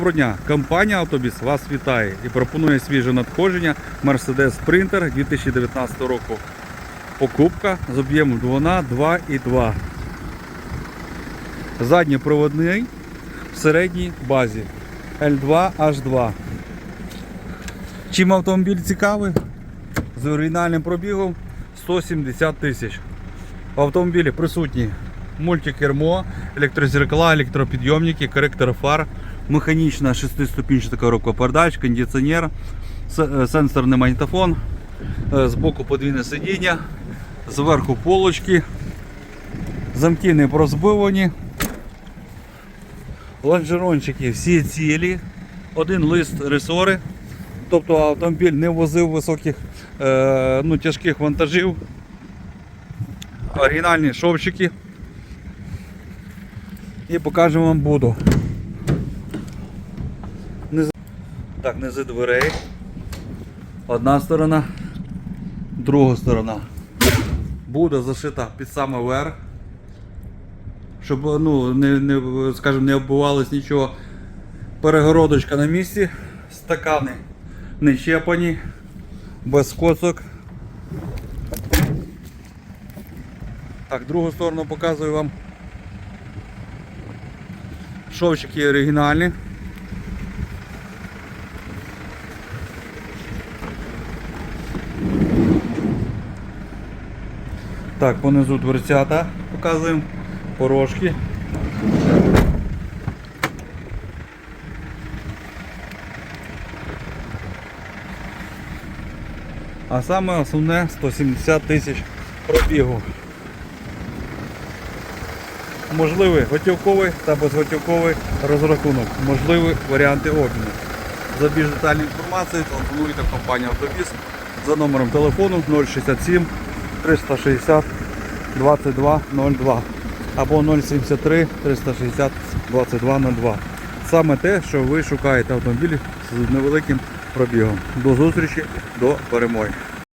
Доброго дня! Компанія Автобіс вас вітає і пропонує свіже надходження Mercedes Sprinter 2019 року. Покупка з об'ємом двигуна 2,2. Задньопроводний в середній базі L2H2. Чим автомобіль цікавий? З оригінальним пробігом 170 тисяч. Автомобілі присутні мультикермо, електрозеркала, електропідйомники, коректор фар, механічна шестиступінчата коробка передач, кондиціонер, е, сенсорний магнітофон, е, збоку подвійне сидіння, зверху полочки, замки не прозбивані, лонжерончики всі цілі, один лист ресори, тобто автомобіль не возив високих, е, ну, тяжких вантажів. Оригінальні шовчики. І покажемо вам буду. Так, низи дверей. Одна сторона, друга сторона. Буде зашита під саме верх. Щоб ну, не, не, скажімо, не оббивалось нічого. Перегородочка на місці, стакани не щепані, без коцок. Так, другу сторону показую вам. Шовчики оригінальні. Так, понизу дверцята показуємо, порожки. А саме основне 170 тисяч пробігу. Можливий готівковий та безготівковий розрахунок, можливі варіанти обміну. За більш детальну інформацію телефонуйте компанію Автобіс за номером телефону 067 360 2202 або 073 360 2202. Саме те, що ви шукаєте автомобілі з невеликим пробігом. До зустрічі, до перемоги.